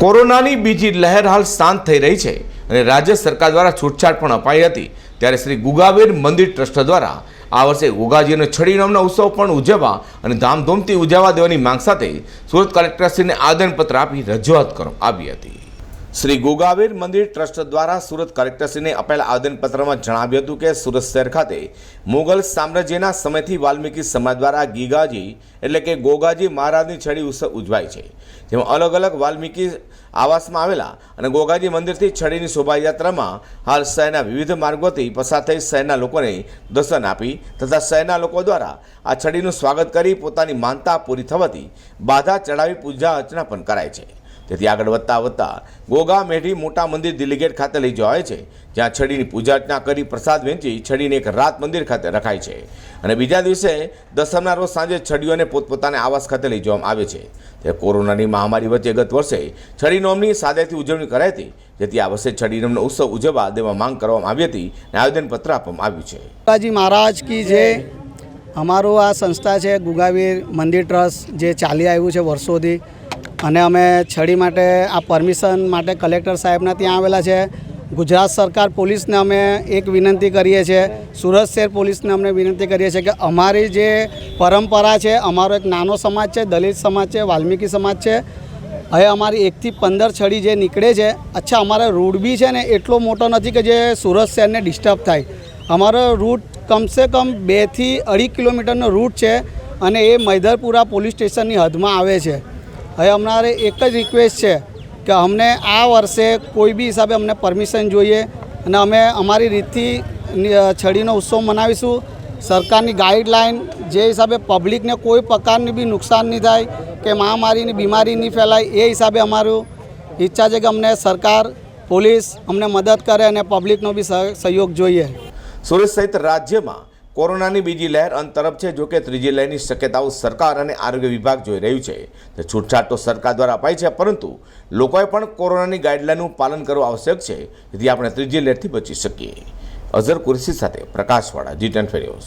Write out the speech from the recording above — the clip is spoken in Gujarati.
કોરોનાની બીજી લહેર હાલ શાંત થઈ રહી છે અને રાજ્ય સરકાર દ્વારા છૂટછાટ પણ અપાઈ હતી. ત્યારે શ્રી ગુગાવેર મંદિર ટ્રસ્ટ દ્વારા આ વર્ષે ગુગાજી અને છડી નામના ઉત્સવ પણ ઉજવવા અને ધામધૂમથી ઉજવવા દેવાની માંગ સાથે સુરત કલેક્ટરશ્રીને આદનપત્ર આપી રજૂઆત કરવામાં આવી હતી. શ્રી ગોગાવીર મંદિર ટ્રસ્ટ દ્વારા સુરત કલેક્ટરશ્રીને અપાયેલા આવેદનપત્રમાં જણાવ્યું હતું કે સુરત શહેર ખાતે મુગલ સામ્રાજ્યના સમયથી વાલ્મીકી સમાજ દ્વારા ગીગાજી એટલે કે ગોગાજી મહારાજની છડી ઉત્સવ ઉજવાય છે. જેમાં અલગ અલગ વાલ્મીકી આવાસમાં આવેલા અને ગોગાજી મંદિરથી છડીની શોભાયાત્રામાં હાલ શહેરના વિવિધ માર્ગોથી પસાર થઈ શહેરના લોકોને દર્શન આપી તથા શહેરના લોકો દ્વારા આ છડીનું સ્વાગત કરી પોતાની માનતા પૂરી થવાથી બાધા ચડાવી પૂજા અર્ચના પણ કરાય છે. તેથી આગળ વધતા વધતા ગોગા મેઢી મોટા મંદિર દિલ્હી ગેટ ખાતે લઈ જવાય છે, જ્યાં છડીની પૂજા અર્ચના કરી પ્રસાદ વેચી છડીને એક રાત મંદિર ખાતે રખાય છે. અને બીજા દિવસે દસમના રોજ સાંજે છડીઓને પોતપોતાના આવાસ ખાતે લઈ જવામાં આવે છે. તે કોરોનાની મહામારી વચ્ચે ગત વર્ષે છડી નોમની સાદેથી ઉજવણી કરાઈ હતી, જેથી આ વર્ષે છડી નોમનો ઉત્સવ ઉજવવા દેવા માંગ કરવામાં આવી હતી અને આવેદનપત્ર આપવામાં આવ્યું છે. બાજી મહારાજ કી જે અમારું આ સંસ્થા છે, ગુગાવીર મંદિર ટ્રસ્ટ, જે ચાલી આવ્યું છે વર્ષોથી અને અમે છડી માટે આ પરમિશન માટે કલેક્ટર સાહેબના ત્યાં આવેલા છે. ગુજરાત સરકાર પોલીસને અમે એક વિનંતી કરીએ છીએ, સુરત શહેર પોલીસને અમને વિનંતી કરીએ છીએ કે અમારી જે પરંપરા છે, અમારો એક નાનો સમાજ છે, દલિત સમાજ છે, વાલ્મીકી સમાજ છે, હવે અમારી એકથી પંદર છડી જે નીકળે છે, અચ્છા અમારો રૂટ બી છે ને એટલો મોટો નથી કે જે સુરત શહેરને ડિસ્ટર્બ થાય. અમારો રૂટ કમસે કમ બેથી અઢી કિલોમીટરનો રૂટ છે અને એ મૈદરપુરા પોલીસ સ્ટેશનની હદમાં આવે છે. હવે અમારે એક જ રિક્વેસ્ટ છે કે અમને આ વર્ષે કોઈ બી હિસાબે અમને પરમિશન જોઈએ અને અમે અમારી રીતથી છડીનો ઉત્સવ મનાવીશું. સરકારની ગાઈડલાઈન જે હિસાબે પબ્લિકને કોઈ પ્રકારની બી નુકસાન નહીં થાય, કે મહામારીની બીમારી નહીં ફેલાય, એ હિસાબે અમારું ઈચ્છા છે કે અમને સરકાર, પોલીસ અમને મદદ કરે અને પબ્લિકનો બી સહ- સહયોગ જોઈએ. સુરત સહિત રાજ્યમાં કોરોનાની બીજી લહેર અંત તરફ છે જોકે ત્રીજી લહેરની શક્યતાઓ સરકાર અને આરોગ્ય વિભાગ જોઈ રહ્યું છે. તો છૂટછાટ તો સરકાર દ્વારા અપાઈ છે, પરંતુ લોકોએ પણ કોરોનાની ગાઈડલાઈનનું પાલન કરવું આવશ્યક છે. જેથી આપણે ત્રીજી લહેરથી બચી શકીએ. અઝર કુરશી સાથે પ્રકાશવાળા જી ટેન ફેરિયોસ